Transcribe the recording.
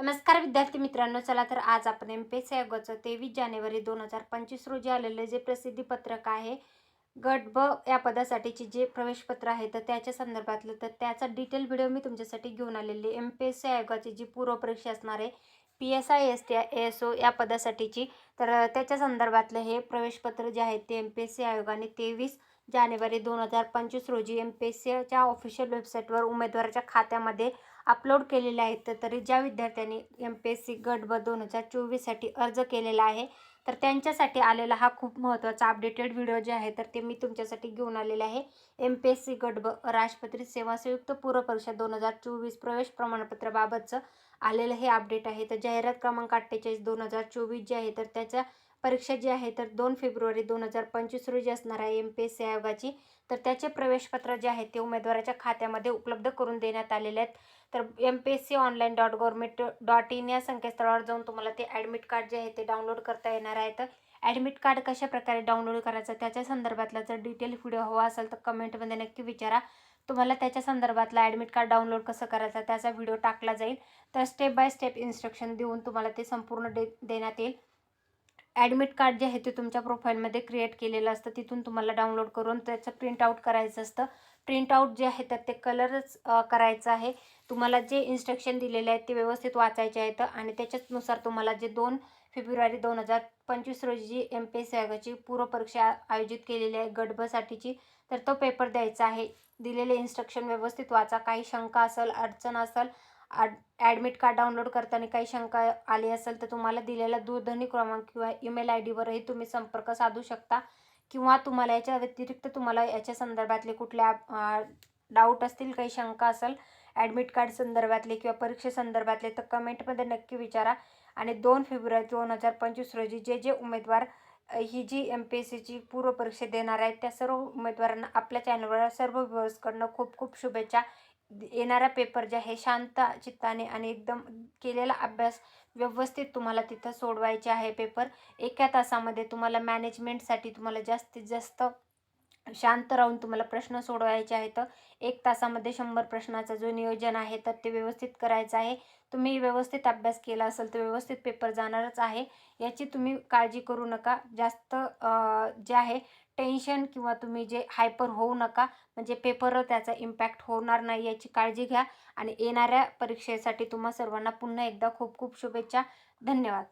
नमस्कार विद्यार्थी मित्रांनो चला तर आज आपण एम पी एस सी आयोगाचं तेवीस जानेवारी दोन हजार पंचवीस रोजी आलेलं जे प्रसिद्धी पत्रक आहे गट ब या पदासाठीचे जे प्रवेशपत्र आहे तर त्याच्या संदर्भातलं तर त्याचा डिटेल व्हिडिओ मी तुमच्यासाठी घेऊन आलेली एम पी एस सी आयोगाची जी पूर्वपरीक्षा असणार आहे P S I S T A S O या पदासाठीची तर त्याच्या संदर्भातलं हे प्रवेशपत्र जे आहे ते एम पी एस सी आयोगाने तेवीस जानेवारी दोन हजार पंचवीस रोजी एम पी एस सीच्या ऑफिशियल वेबसाईटवर उमेदवाराच्या खात्यामध्ये अपलोड केलेले आहेत. तर तरी ज्या विद्यार्थ्यांनी एम पी एस सी गट ब दोन हजार चोवीससाठी अर्ज केलेला आहे तर त्यांच्यासाठी आलेला हा खूप महत्त्वाचा अपडेटेड व्हिडिओ जे आहे तर ते मी तुमच्यासाठी घेऊन आलेले आहे. एम पी एस सी गट ब राजपत्रित सेवा संयुक्त पूर्व परीक्षा दोन हजार चोवीस प्रवेश प्रमाणपत्राबाबतचं आलेलं हे अपडेट आहे. तर जाहिरात क्रमांक अठ्ठेचाळीस दोन हजार चोवीस जे आहे तर त्याच्या परीक्षा जी आहे तर दोन फेब्रुवारी दोन हजार पंचवीस रोजी असणार आहे एम पी एस सी आयोगाची तर त्याचे प्रवेशपत्र जे आहे ते उमेदवाराच्या खात्यामध्ये उपलब्ध करून देण्यात आलेले आहेत. तर M P S C online dot government dot in या संकेतस्थळावर जाऊन तुम्हाला ते ॲडमिट कार्ड जे आहे ते डाउनलोड करता येणार आहे. तर ॲडमिट कार्ड कशा प्रकारे डाउनलोड करायचं त्याच्या संदर्भातला जर डिटेल व्हिडिओ हवा असेल तर कमेंटमध्ये नक्की विचारा. तुम्हाला त्याच्या संदर्भातला ॲडमिट कार्ड डाउनलोड कसं करायचं त्याचा व्हिडिओ टाकला जाईल. तर स्टेप बाय स्टेप इन्स्ट्रक्शन देऊन तुम्हाला ते संपूर्ण दे देण्यात येईल. ॲडमिट कार्ड जे आहे ते तुमच्या प्रोफाईलमध्ये क्रिएट केलेलं असतं. तिथून तुम्हाला डाउनलोड करून त्याचं प्रिंटआउट करायचं असतं. प्रिंटआउट जे आहे तर ते कलरच करायचं आहे. तुम्हाला जे इन्स्ट्रक्शन दिलेले आहेत ते व्यवस्थित वाचायचे आहेत आणि त्याच्याचनुसार तुम्हाला जे दोन फेब्रुवारी दोन हजार पंचवीस रोजी जी एम पी एस सी आयोगाची पूर्वपरीक्षा आयोजित केलेली आहे गटबसाठीची तर तो पेपर द्यायचा आहे. दिलेले इन्स्ट्रक्शन व्यवस्थित वाचा. काही शंका असेल अडचण असेल आड ॲडमिट कार्ड डाउनलोड करताना काही शंका आली असेल तर तुम्हाला दिलेला दूरध्वनी क्रमांक किंवा ईमेल आय डीवरही तुम्ही संपर्क साधू शकता. किंवा तुम्हाला याच्या व्यतिरिक्त तुम्हाला याच्या संदर्भातले कुठल्या डाऊट असतील काही शंका असेल ॲडमिट कार्ड संदर्भातले किंवा परीक्षे संदर्भातले तर कमेंटमध्ये नक्की विचारा. आणि दोन फेब्रुवारी दोन हजार पंचवीस रोजी जे जे उमेदवार ही जी एम पी एस सीची पूर्वपरीक्षा देणार आहेत त्या सर्व उमेदवारांना आपल्या चॅनलवर सर्व व्ह्युअर्सकडनं खूप खूप शुभेच्छा. येणारा पेपर जे आहे शांत चित्ताने आणि एकदम केलेला अभ्यास व्यवस्थित तुम्हाला तिथं सोडवायचे आहे पेपर एका तासामध्ये तुम्हाला मॅनेजमेंटसाठी तुम्हाला जास्तीत जास्त शांत राहून तुम्हाला प्रश्न सोडवायचे आहेत. एक तासामध्ये शंभर प्रश्नाचं जो नियोजन आहे तर ते व्यवस्थित करायचं आहे. तुम्ही व्यवस्थित अभ्यास केला असेल तर व्यवस्थित पेपर जाणारच आहे. याची तुम्ही काळजी करू नका. जास्त जे आहे टेन्शन किंवा तुम्ही जे हायपर होऊ नका. म्हणजे पेपरवर त्याचा इम्पॅक्ट होणार नाही याची काळजी घ्या. आणि येणाऱ्या परीक्षेसाठी तुम्हा सर्वांना पुन्हा एकदा खूप खूप शुभेच्छा. धन्यवाद.